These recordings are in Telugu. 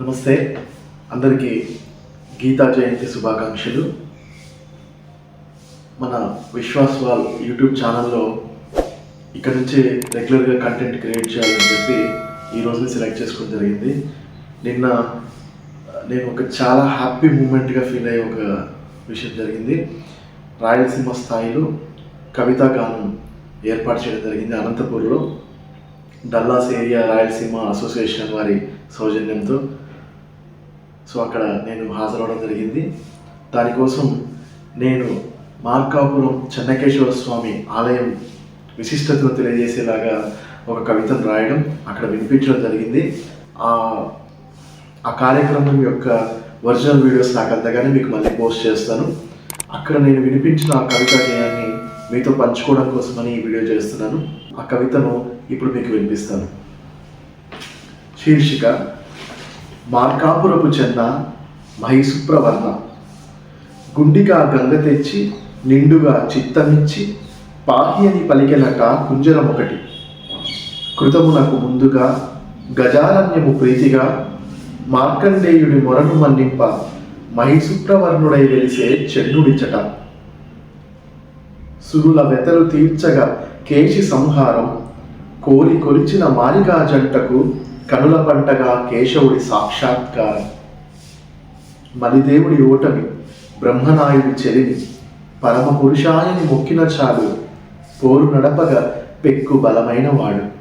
నమస్తే. అందరికీ గీతా జయంతి శుభాకాంక్షలు. మన విశ్వాస్ వాల్ యూట్యూబ్ ఛానల్లో ఇక్కడ నుంచి రెగ్యులర్గా కంటెంట్ క్రియేట్ చేయాలని చెప్పి ఈ రోజుని సెలెక్ట్ చేసుకోవడం జరిగింది. నిన్న నేను ఒక చాలా హ్యాపీ మూమెంట్గా ఫీల్ అయ్యే ఒక విషయం జరిగింది. రాయలసీమ స్థాయిలో కవితా గానం ఏర్పాటు చేయడం జరిగింది అనంతపూర్లో. డల్లాస్ ఏరియా రాయలసీమ అసోసియేషన్ వారి సౌజన్యంతో. సో అక్కడ నేను హాజరవడం జరిగింది. దానికోసం నేను మార్కాపురం చెన్నకేశ్వర స్వామి ఆలయం విశిష్టతను తెలియజేసేలాగా ఒక కవితను రాయడం అక్కడ వినిపించడం జరిగింది. ఆ ఆ కార్యక్రమం యొక్క ఒరిజినల్ వీడియోస్ నాకు అందగానే మీకు మళ్ళీ పోస్ట్ చేస్తాను. అక్కడ నేను వినిపించిన ఆ కవితా గేయాన్ని మీతో పంచుకోవడం కోసమని ఈ వీడియో చేస్తున్నాను. ఆ కవితను ఇప్పుడు మీకు వినిపిస్తాను. శీర్షిక మార్కాపురపు చెన్న మహిసుప్రవర్ణ. గుండిగా గంగ తెచ్చి నిండుగా చిత్తమిచ్చి పాహి అని పలికెనట కుంజరం ఒకటి కృతమునకు ముందుగా గజారణ్యము ప్రీతిగా మార్కండేయుడి మొరను మన్నింప మహిసుప్రవర్ణుడై వెలిసే చెన్నుడిచట సురుల వెతలు తీర్చగా కేశి సంహారం కోరి కొలిచిన మాలికా జంటకు కనుల పంటగా కేశవుడి సాక్షాత్కారం. మలిదేవుడి ఓటమి బ్రహ్మనాయుడి చెలిని పరమ పురుషాయని మొక్కిన చాలు పోరు నడపగా పెక్కు బలమైన వాడు.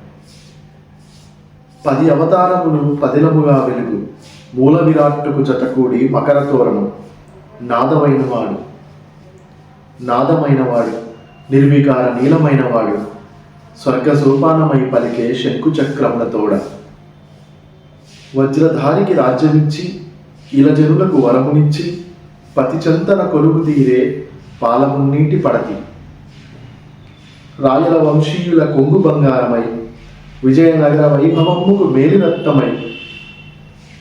పది అవతారములు పదిలముగా వెలుగు. మూల విరాట్టుకు జతకూడి మకర తోరణం. నాదమైన వాడు. నాదమైన వాడు. నిర్వికార నీలమైన వాడు. స్వర్గ సోపానమై పలికే శంకు చక్రముల తోడ. వజ్రధారికి రాజ్యమిచ్చి ఇలజనులకు వరమునిచ్చి పతిచంతన కొలువు తీరే పాలమున్నీటి పడతి. రాయల వంశీయుల కొంగు బంగారమై విజయనగర వైభవముకు మేలిరత్తమై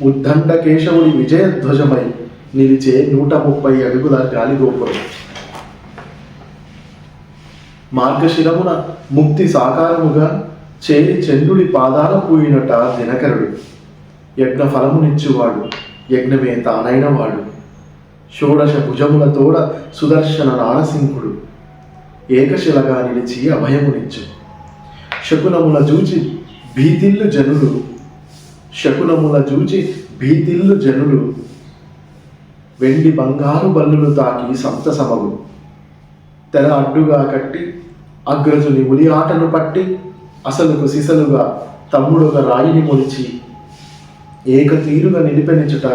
ఉద్దండ కేశవుడి విజయధ్వజమై నిలిచే నూట ముప్పై అడుగుల గాలిగోపురం మార్గశిరమున ముక్తి సాకారముగా చేరి చంద్రుడి పాదాల పూయినట దినకరుడు. యజ్ఞ ఫలమునిచ్చువాడు యజ్ఞమే తానైన వాడు షోడశ భుజములతోడ సుదర్శన నారసింహుడు ఏకశిలగా నిలిచి అభయమునిచ్చు. శకునముల చూచి భీతిల్లు జనులు శకునముల చూచి భీతిల్లు జనులు. వెండి బంగారు బల్లులు తాకి సంతసమగు. తెర అడ్డుగా కట్టి అగ్రజుని ఉరి ఆటను పట్టి అసలుకు సిసలుగా తమ్ముడొక రాయిని మొలిచి ఏకతీరుగా నిలిపెనిచుట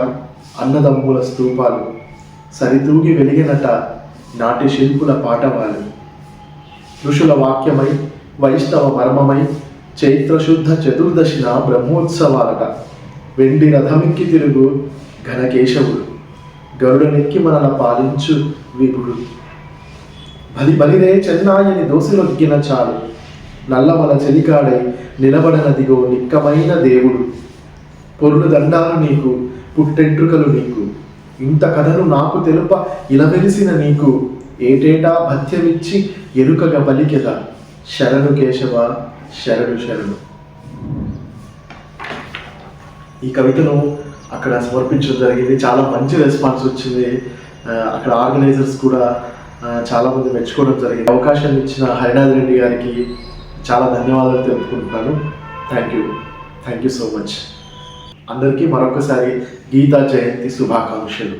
అన్నదమ్ముల స్తూపాలు సరితూగి వెలిగినట నాటి శిల్పుల పాటవాలు. ఋషుల వాక్యమై వైష్ణవ మర్మమై చైత్రశుద్ధ చతుర్దశిన బ్రహ్మోత్సవాలట. వెండి రథమిక్కి తిరుగు ఘనకేశవుడు. గరుడనెక్కి మనల పాలించు విభుడు. బలి బలిరే చెన్నాయని దోసిలొగ్గిన చాలు. నల్లమల చెలికాడై నిలబడనదిగో నిక్కమైన దేవుడు. పొరులు దండాలు నీకు పుట్టెంట్రుకలు నీకు. ఇంత కథను నాకు తెలుప ఇలవెలిసిన నీకు. ఏటేటా భత్యమిచ్చి ఎరుకగా బలికెద. శరణు కేశవ శరణు శరణు. ఈ కవితను అక్కడ సమర్పించడం జరిగింది. చాలా మంచి రెస్పాన్స్ వచ్చింది. అక్కడ ఆర్గనైజర్స్ కూడా చాలామంది చాలా మంది మెచ్చుకోవడం జరిగింది. అవకాశం ఇచ్చిన హరినాథ్ రెడ్డి గారికి చాలా ధన్యవాదాలు తెలుపుకుంటున్నాను. Thank you. Thank you so much. అందరికీ మరొకసారి గీతా జయంతి శుభాకాంక్షలు.